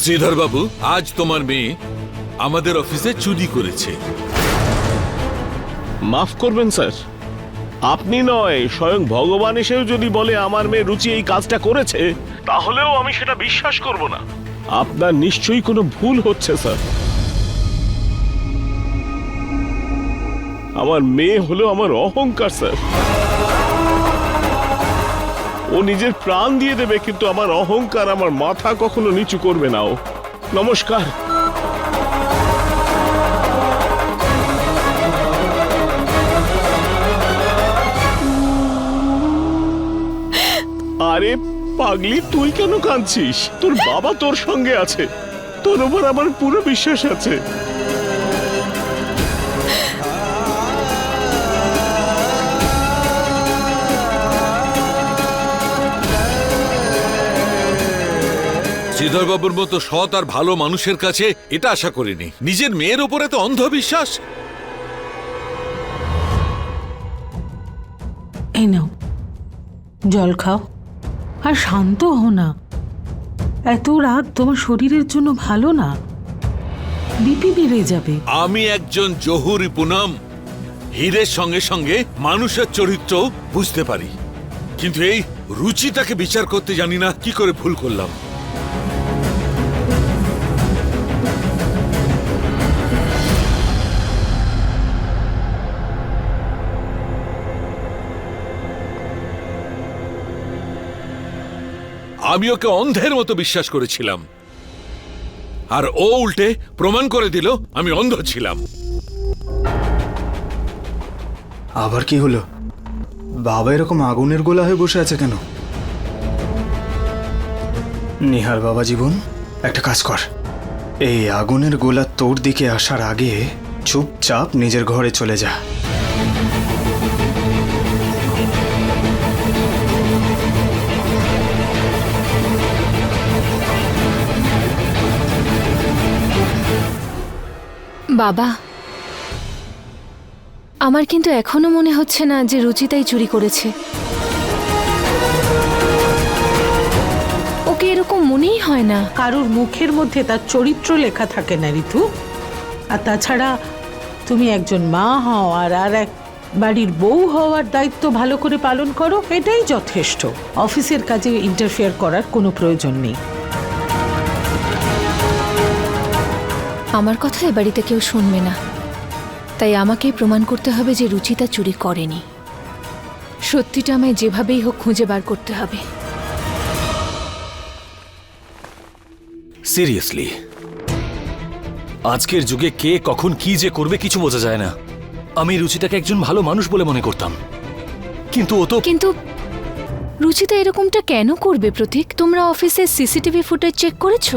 শ্রীধর বাবু আজ তোমার মেয়ে আমাদের অফিসে চুরি করেছে। মাফ করবেন, স্যার। আপনি নয়, স্বয়ং ভগবান এসেও যদি বলে আমার মেয়ে রুচি এই কাজটা করেছে, তাহলেও আমি সেটা বিশ্বাস করব না। আপনার নিশ্চয়ই কোনো ভুল হচ্ছে, স্যার। আমার মেয়ে হলো আমার অহংকার, স্যার। ও নিজের প্রাণ দিয়ে দেবে, কিন্তু আমার অহংকার আমার মাথা কখনো নিচু করবে না ও। নমস্কার। আরে পাগলি, তুই কেন কাঁদছিস? তোর বাবা তোর সঙ্গে আছে। তোর উপর আমার পুরো বিশ্বাস আছে। শ্রীধর মতো সৎ আর ভালো মানুষের কাছে এটা আশা করিনি। নিজের মেয়ের ওপরে তো অন্ধবিশ্বাস। এই নাও। জল খাও। আর শান্ত হও না। এত রাগ তোমার শরীরের জন্য ভালো না। বিপি বেড়ে যাবে। আমি একজন জহুরি পুনম। হীরের সঙ্গে সঙ্গে মানুষের চরিত্র বুঝতে পারি। কিন্তু এই রুচিটাকে বিচার করতে জানি না কি করে ভুল করলাম। আমি ওকে অন্ধের মতো বিশ্বাস করেছিলাম। আর ও উল্টে প্রমাণ করে দিল আমি অন্ধ ছিলাম। আবার কি হলো? বাবা এরকম আগুনের গোলা হয়ে বসে আছে কেন? নিহার বাবা জীবন, একটা কাজ কর। এই আগুনের গোলা তোর দিকে আসার আগে চুপচাপ নিজের ঘরে চলে যা। বাবা। আমার কিন্তু এখনও মনে হচ্ছে না যে রুচিতাই চুরি করেছে। ওকে এরকম মনেই হয় না। কারোর মুখের মধ্যে তার চরিত্র লেখা থাকে না, ঋতু। আর তাছাড়া তুমি একজন মা হও আর আর এক বাড়ির বউ হওয়ার দায়িত্ব ভালো করে পালন করো, এটাই যথেষ্ট। অফিসের কাজে ইন্টারফেয়ার করার কোনো প্রয়োজন নেই। আমার কথা এ বাড়িতে কেউ শুনবে না। তাই আমাকেই প্রমাণ করতে হবে যে রুচিতা চুরি করেনি। সত্যিটা আমায় যেভাবেই হোক খুঁজে বার করতে হবে। সিরিয়াসলি? আজকের যুগে কে কখন কি যে করবে কিছু বোঝা যায় না। আমি রুচিতাকে একজন ভালো মানুষ বলে মনে করতাম। কিন্তু ও তো কিন্তু রুচিতা এরকমটা কেন করবে প্রতীক? তোমরা অফিসে সিসিটিভি ফুটেজ চেক করেছ?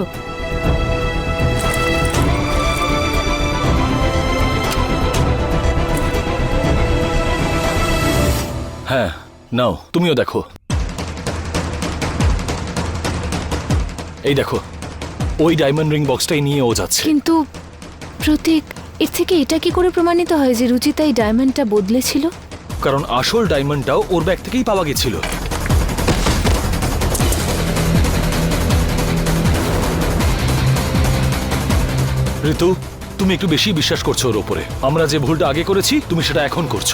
হ্যাঁ নাও তুমিও দেখো। এই দেখো ওই ডায়মন্ড রিং বক্সটাই নিয়ে ও যাচ্ছে। কিন্তু প্রতীক এর থেকে এটা কি করে প্রমাণিত হয় যে রুচিতা এই ডায়মন্ডটা বদলেছিল? কারণ আসল ডায়মন্ডটাও ওর ব্যাগ থেকেই পাওয়া গেছিল। ঋতু তুমি একটু বেশি বিশ্বাস করছ ওর ওপরে আমরা যে ভুলটা আগে করেছি তুমি সেটা এখন করছ।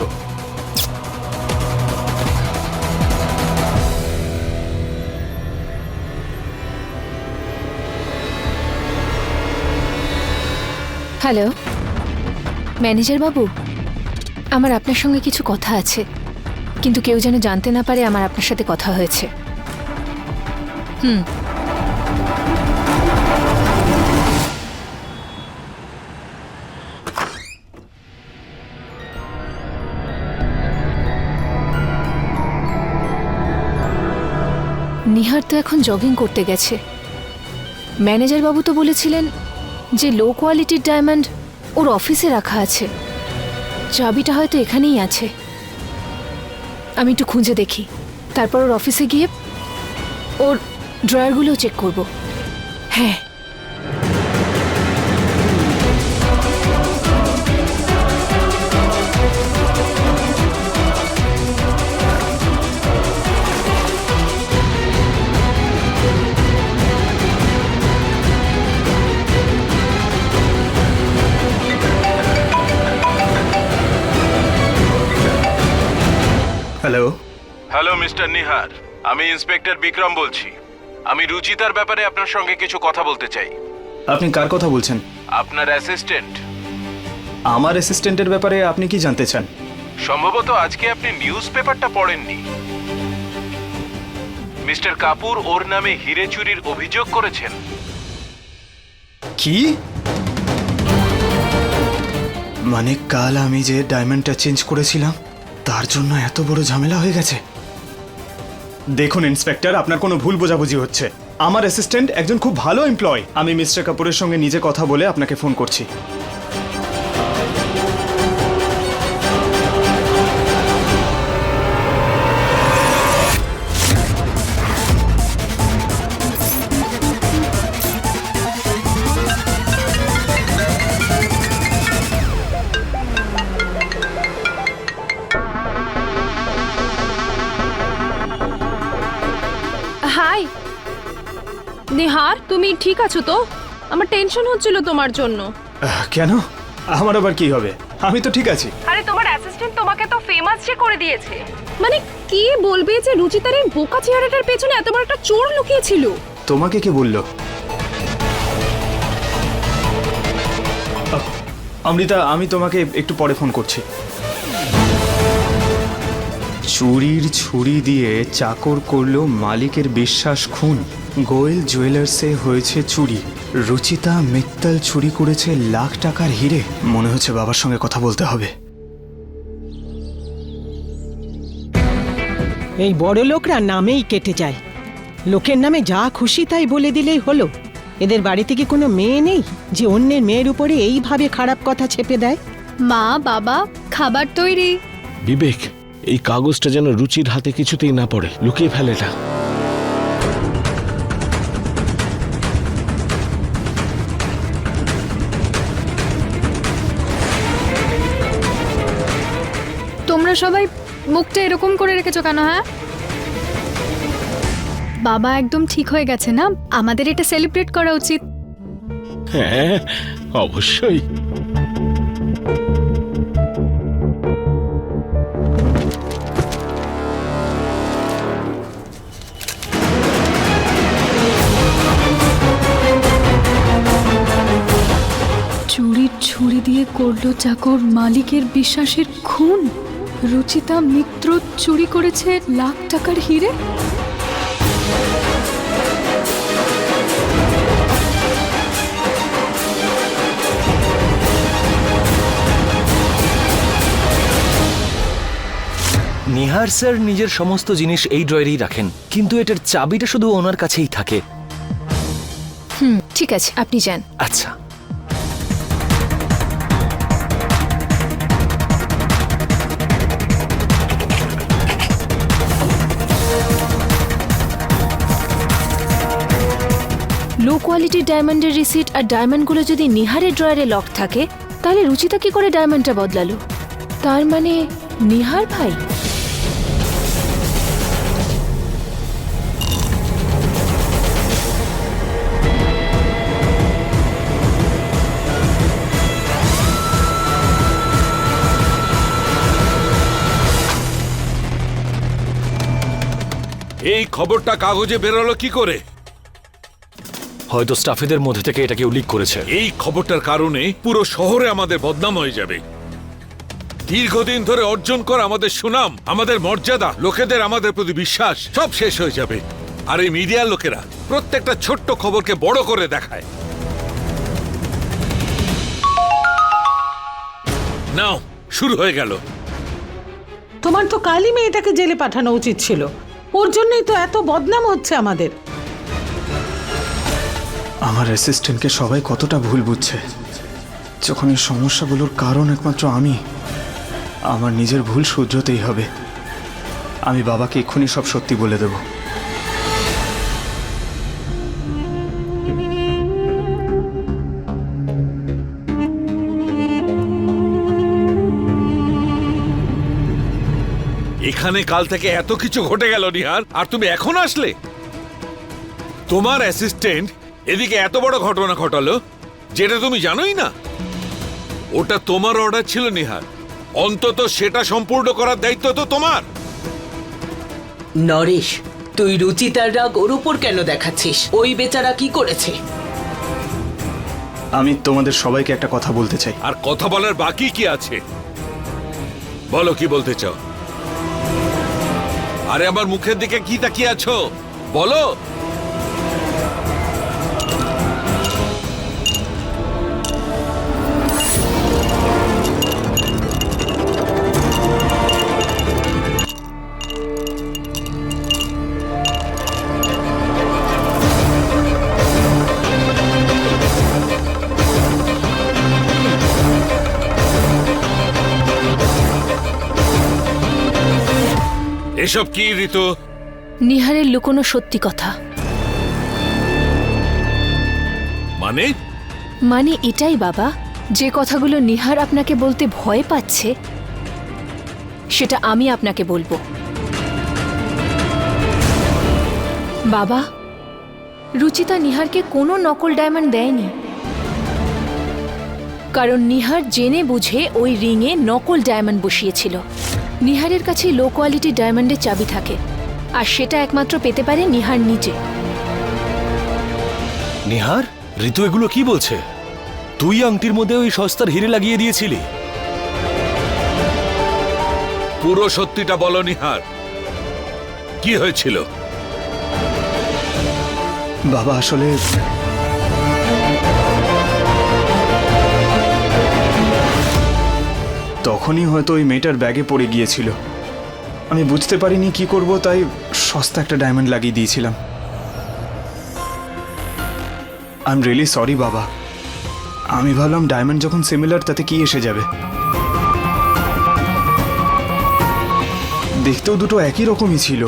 হ্যালো? ম্যানেজার বাবু আমার আপনার সঙ্গে কিছু কথা আছে, কিন্তু কেউ যেন জানতে না পারে আমার আপনার সাথে কথা হয়েছে। হুম। নিহার তো এখন জগিং করতে গেছে। ম্যানেজার বাবু তো বলেছিলেন যে লো কোয়ালিটির ডায়মন্ড ওর অফিসে রাখা আছে। চাবিটা হয়তো এখানেই আছে। আমি একটু খুঁজে দেখি। তারপর ওর অফিসে গিয়ে ওর ড্রয়ারগুলো চেক করব। হ্যাঁ হ্যালো হ্যালো মিস্টার নিহার আমি ইন্সপেক্টর বিক্রম বলছি। আমি রুচিতার ব্যাপারে আপনার সঙ্গে কিছু কথা বলতে চাই। আপনি কার কথা বলছেন? আপনার অ্যাসিস্ট্যান্ট আমার অ্যাসিস্ট্যান্টের ব্যাপারে আপনি কি জানতে চান? সম্ভবত আজকে আপনি নিউজ পেপারটা পড়েননি। মিস্টার কাপুর ওর নামে হিরে চুরির অভিযোগ করেছেন। কি? মানে কাল আমি যে ডায়মন্ডটা চেঞ্জ করেছিলাম তার জন্য এত বড় ঝামেলা হয়ে গেছে। দেখুন, ইন্সপেক্টর, আপনার কোনো ভুল বোঝাবুঝি হচ্ছে। আমার অ্যাসিস্ট্যান্ট একজন খুব ভালো এমপ্লয় আমি মিস্টার কাপুরের সঙ্গে নিজে কথা বলে আপনাকে ফোন করছি। তুমি ঠিক আছো তো? আমার টেনশন হচ্ছিল তোমার জন্য। কেন? আমার আবার কি হবে? আমি তো ঠিক আছি। আরে তোমার অ্যাসিস্ট্যান্ট তোমাকে তো ফেমাস যে করে দিয়েছে। মানে কি বলবে যে রুচিতার এই বোকা চেহারাটার পেছনে এত বড় একটা চোর লুকিয়েছিল? তোমাকে কে বলল? অমৃতা আমি তোমাকে একটু পরে ফোন করছি। চুরির ছুরি দিয়ে চাকর করল মালিকের বিশ্বাস খুন। গোয়েল জুয়েলার্সে হয়েছে চুরি। রুচিতা মিত্তাল চুরি করেছে লাখ টাকার হিরে। মনে হচ্ছে বাবার সঙ্গে কথা বলতে হবে। এই বড় লোকরা নামেই কেটে যায়। লোকের নামে যা খুশি তাই বলে দিলেই হলো। এদের বাড়িতে কি কোনো মেয়ে নেই যে অন্যের মেয়ের উপরে এইভাবে খারাপ কথা চেপে দেয়? মা বাবা খাবার তৈরি। বিবেক এই কাগজটা যেন রুচির হাতে কিছুতেই না পড়ে। লুকিয়ে ফেলে না সবাই মুখটা এরকম করে রেখেছো কেন হ্যাঁ? বাবা একদম ঠিক হয়ে গেছে না? আমাদের এটা সেলিব্রেট করা উচিত। হ্যাঁ অবশ্যই। চুরির ছুরি দিয়ে করল চাকর মালিকের বিশ্বাসের খুন? রুচিতা মিত্র চুরি করেছে লাখ টাকার হিরে? নিহার স্যার নিজের সমস্ত জিনিস এই ড্রয়ারেই রাখেন কিন্তু এটার চাবিটা শুধু ওনার কাছেই থাকে। হুম ঠিক আছে আপনি যান। আচ্ছা। লো কোয়ালিটির ডায়মন্ডের রিসিট আর ডায়মন্ডগুলো যদি নিহারের ড্রয়ারে লক থাকে, তাহলে রুচিতা কি করে ডায়মন্ডটা বদলালো? তার মানে নিহার ভাই? এই খবরটা কাগজে বেরোলো কি করে? হয়তো স্টাফেদের মধ্যে থেকে এটা কেউ লিক করেছে। এই খবরটার কারণে পুরো শহরে আমাদের বদনাম হয়ে যাবে। দীর্ঘদিন ধরে অর্জন করা আমাদের সুনাম আমাদের মর্যাদা লোকেদের আমাদের প্রতি বিশ্বাস সব শেষ হয়ে যাবে। আর এই মিডিয়ার লোকেরা প্রত্যেকটা ছোট্ট খবরকে বড় করে দেখায়। নাও শুরু হয়ে গেল। তোমার তো কালই মেয়েটাকে জেলে পাঠানো উচিত ছিল। ওর জন্যই তো এত বদনাম হচ্ছে আমাদের। আমার অ্যাসিস্ট্যান্টকে সবাই কতটা ভুল বুঝছে। যখন এই সমস্যাগুলোর কারণ একমাত্র আমি, আমার নিজের ভুল শুধরতেই হবে। আমি বাবাকে এক্ষুনি সব সত্যি বলে দেব। এখানে কাল থেকে এত কিছু ঘটে গেল, নিহার। আর তুমি এখন আসলে? তোমার অ্যাসিস্ট্যান্ট এদিকে এত বড় ঘটনা ঘটালো যেটা তুমি জানোই না। ওটা তোমার অর্ডার ছিল নিহার। অন্তত সেটা সম্পূর্ণ করার দায়িত্ব তো তোমার। নরেশ তুই রুচিতার রাগ ওর উপর কেন দেখাচ্ছিস? ওই বেচারা কি করেছে? আমি তোমাদের সবাইকে একটা কথা বলতে চাই। আর কথা বলার বাকি কি আছে? বলো কি বলতে চাও? আরে আমার মুখের দিকে কি তাকিয়ে আছো? বলো। এসব কি ঋতু? নিহারের লুকোনো সত্যি কথা। মানে? মানে এটাই বাবা যে কথাগুলো নিহার আপনাকে বলতে ভয় পাচ্ছে সেটা আমি আপনাকে বলব। বাবা রুচিতা নিহারকে কোনো নকল ডায়মন্ড দেয়নি। কারণ নিহার জেনে বুঝে ওই রিংয়ে নকল ডায়মন্ড বসিয়েছিল। নিহারের কাছে লো কোয়ালিটি ডায়মন্ডের চাবি থাকে। আর সেটা একমাত্র পেতে পারে নিহার নিজে। নিহার ঋতু এগুলো কি বলছে? তুই আংটির মধ্যে ওই সস্তার হিরে লাগিয়ে দিয়েছিলি। পুরো সত্যিটা বলো নিহার। কি হয়েছিল? বাবা আসলে তখনই হয়তো ওই মেয়েটার ব্যাগে পড়ে গিয়েছিল। আমি বুঝতে পারিনি কি করব, তাই সস্তা একটা ডায়মন্ড লাগিয়ে দিয়েছিলাম। আই এম রিয়েলি সরি বাবা। আমি ভাবলাম ডায়মন্ড যখন সিমিলার, তাতে কি এসে যাবে? দেখতেও দুটো একই রকমই ছিল।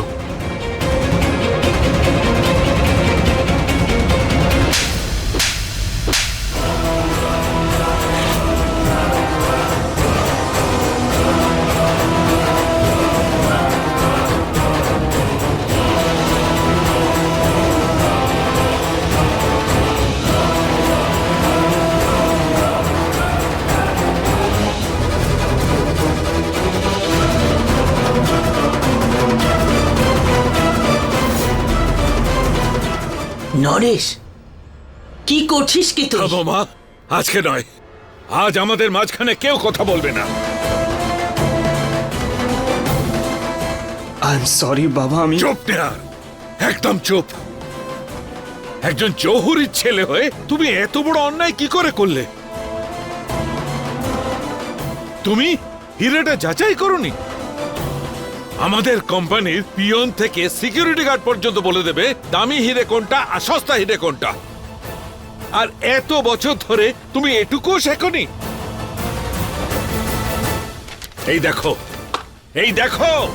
নরেশ কি করছিস কি তুই? থামো মা আজকে নয়। আজ আমাদের মাঝখানে কেউ কথা বলবে না। আই এম সরি বাবা আমি চুপ নেহা একদম চুপ। একজন জহুরির ছেলে হয়ে তুমি এত বড় অন্যায় কি করে করলে? তুমি হিরেটা যাচাই করনি? আমাদের কোম্পানির পিয়ন থেকে সিকিউরিটি গার্ড পর্যন্ত বলে দেবে দামি হিরে কোনটা আর সস্তা হিরে কোনটা। আর এত বছর ধরে তুমি এটুকুও শেখনি। এই দেখো এই দেখো।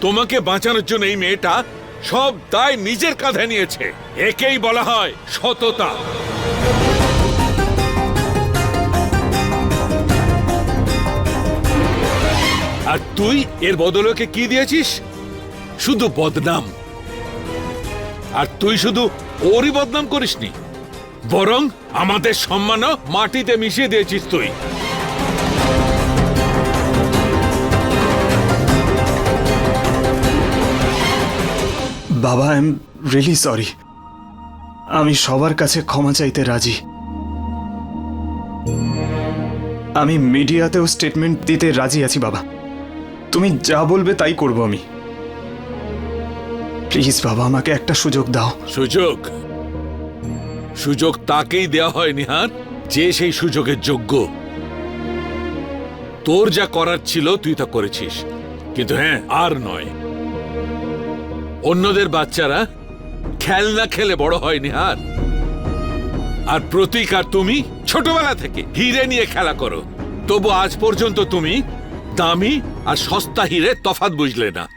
তোমাকে বাঁচানোর জন্য এই মেয়েটা সব দায় নিজের কাঁধে নিয়েছে। একেই বলা হয় সততা। আর তুই এর বদলকে কি দিয়েছিস? শুধু বদনাম। আর তুই শুধু ওরই বদনাম করিসনি, বরং আমাদের সম্মানও মাটিতে মিশিয়ে দিয়েছিস তুই। বাবা রিয়েলি সরি। আমি সবার কাছে ক্ষমা চাইতে রাজি। আমি মিডিয়াতেও স্টেটমেন্ট দিতে রাজি আছি, বাবা। তুমি যা বলবে তাই করব আমি। প্লিজ বাবা, আমাকে একটা সুযোগ দাও। সুযোগ? সুযোগ তাকেই দেয়া হয় নিহার যে সেই সুযোগের যোগ্য। তোর যা করার ছিল, তুই তা করেছিস। কিন্তু হ্যাঁ আর নয়। অন্যদের বাচ্চারা খেলনা খেলে বড় হয় নিহার আর প্রতীক আর তুমি ছোটবেলা থেকে হিরে নিয়ে খেলা করো। তবু আজ পর্যন্ত তুমি দামি আর সস্তা হিরে তফাত বুঝলে না।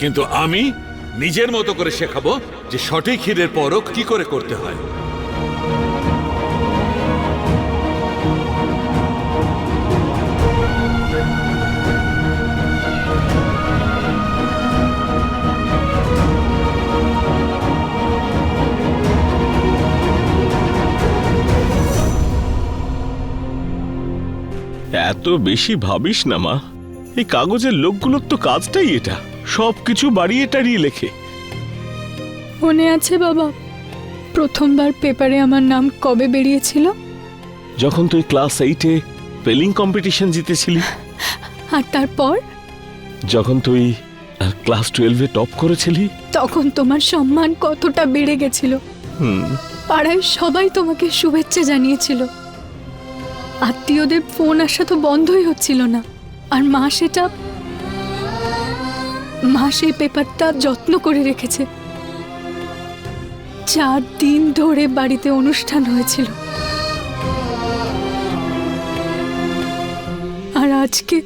কিন্তু আমি নিজের মতো করে শেখাবো যে সঠিক হিরের পরক কি করে করতে হয়। এত বেশি ভাবিস না মা। এই কাগজের লোকগুলোর তো কাজটাই এটা। সব কিছু বাড়িয়ে টাড়িয়ে লেখে। মনে আছে বাবা প্রথমবার পেপারে আমার নাম কবে বেরিয়েছিল? যখন তুই ক্লাস এইটে স্পেলিং কম্পিটিশন জিতেছিলি। আর তারপর? যখন তুই ক্লাস টুয়েলভে টপ করেছিলি। তখন তোমার সম্মান কতটা বেড়ে গেছিল। হুম। পাড়ায় সবাই তোমাকে শুভেচ্ছা জানিয়েছিল। আত্মীয়দের ফোন আসা তো বন্ধই হচ্ছিল না। আর মা সেটা, মা সেই পেপারটা যত্ন করে রেখেছে। চার দিন ধরে বাড়িতে অনুষ্ঠান হয়েছিল। আর আজকে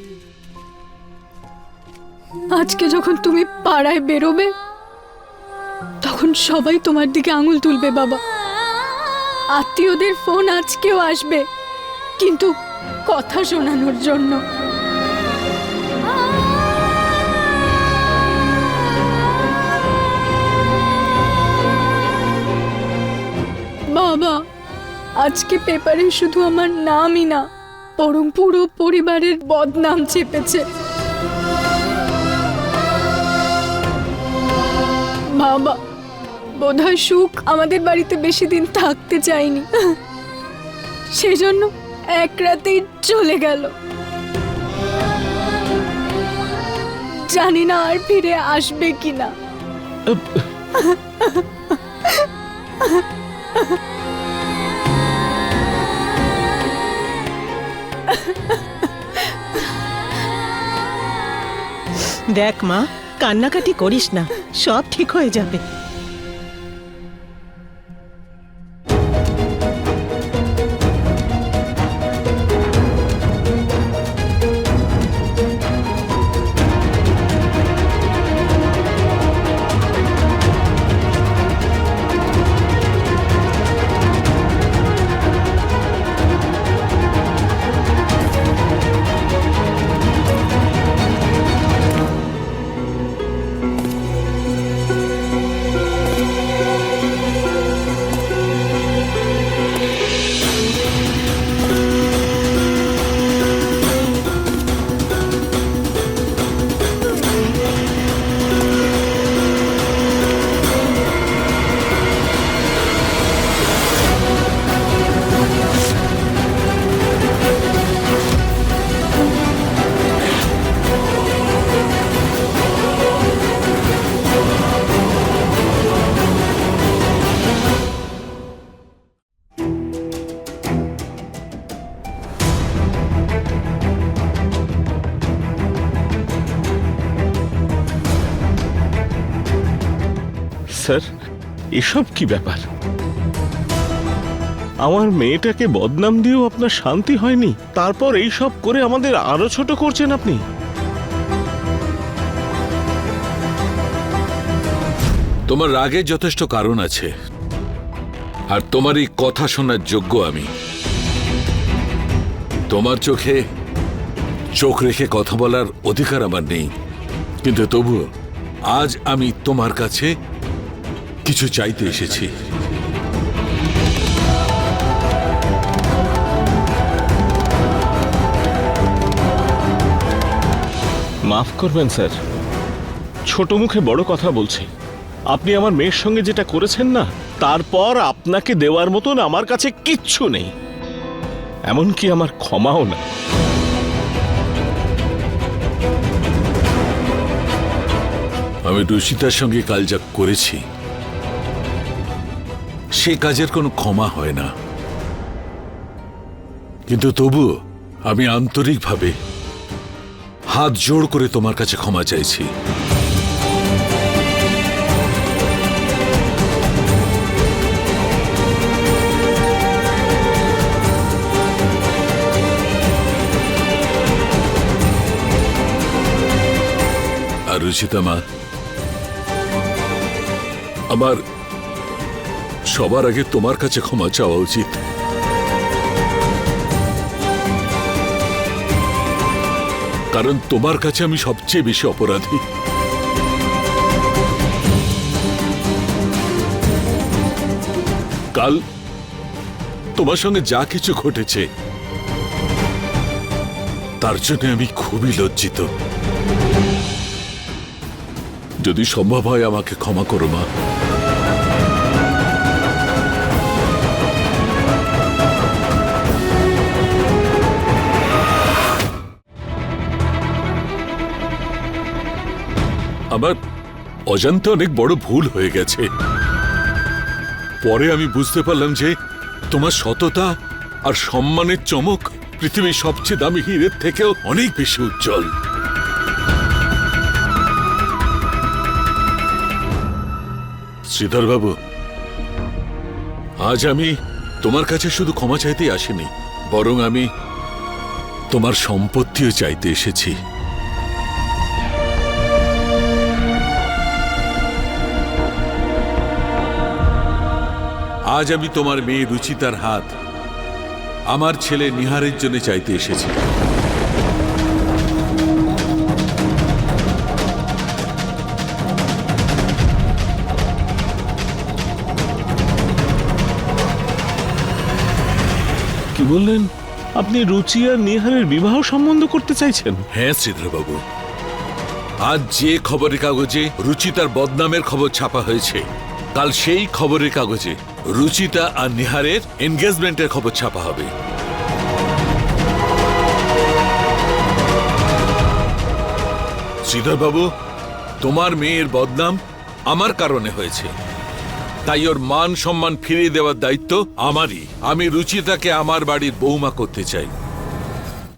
আজকে যখন তুমি পাড়ায় বেরোবে, তখন সবাই তোমার দিকে আঙুল তুলবে বাবা। আত্মীয়দের ফোন আজকেও আসবে। কিন্তু কথা শোনানোর জন্য। বাবা আজকে পেপারে শুধু আমার নামই না, বরং পুরো পরিবারের বদনাম চেপেছে। বাবা বোধহয় সুখ আমাদের বাড়িতে বেশি দিন থাকতে চাইনি সেজন্য এক রাতেই চলে গেল। জানি না আর ফিরে আসবে কিনা। দেখ মা, কান্নাকাটি করিস না, সব ঠিক হয়ে যাবে। এসব কি ব্যাপার? আমার মেয়েটাকে বদনাম দিয়েও আপনার শান্তি হয়নি? তারপর এই সব করে আমাদের আরও ছোট করছেন আপনি। তোমার রাগের যথেষ্ট কারণ আছে। আর তোমার এই কথা শোনার যোগ্য আমি। তোমার চোখে চোখ রেখে কথা বলার অধিকার আমার নেই। কিন্তু তবুও আজ আমি তোমার কাছে কিছু চাইতে এসেছি। মাফ করবেন স্যার। ছোট মুখে বড় কথা বলছি। আপনি আমার মেয়ের সঙ্গে যেটা করেছেন না তারপর আপনাকে দেওয়ার মতন আমার কাছে কিচ্ছু নেই। এমনকি আমার ক্ষমাও না। আমি রুচিতার সঙ্গে কাল যা করেছি। সে কাজের কোনো ক্ষমা হয় না। কিন্তু তবুও আমি আন্তরিকভাবে হাত জোড় করে তোমার কাছে ক্ষমা চাইছি। আর রুচিতা মা, আমার সবার আগে তোমার কাছে ক্ষমা চাওয়া উচিত। কারণ তোমার কাছে আমি সবচেয়ে বেশি অপরাধী। কাল তোমার সঙ্গে যা কিছু ঘটেছে, তার জন্য আমি খুবই লজ্জিত। যদি সম্ভব হয় আমাকে ক্ষমা করো, মা। আমার অজান্তে অনেক বড় ভুল হয়ে গেছে। পরে আমি বুঝতে পারলাম যে তোমার সততা আর সম্মানের চমক পৃথিবীর সবচেয়ে দামি হীরের থেকেও অনেক বেশি উজ্জ্বল। শ্রীধর বাবু আজ আমি তোমার কাছে শুধু ক্ষমা চাইতেই আসিনি, বরং আমি তোমার সম্পত্তিও চাইতে এসেছি। আজ আমি তোমার মেয়ে রুচিতার হাত আমার ছেলে নিহারের জন্য চাইতে এসেছি। কি বললেন? আপনি রুচি আর নিহারের বিবাহ সম্বন্ধ করতে চাইছেন? হ্যাঁ শ্রীধরবাবু। আজ যে খবরের কাগজে রুচিতার বদনামের খবর ছাপা হয়েছে কাল সেই খবরের কাগজে রুচিতা আর নিহারের এনগেজমেন্টের খবর ছাপা হবে। শ্রীধরবাবু, তোমার মেয়ের বদনাম আমার কারণে হয়েছে। তাই ওর মান সম্মান ফিরিয়ে দেওয়ার দায়িত্ব আমারই। আমি রুচিতাকে আমার বাড়ির বৌমা করতে চাই।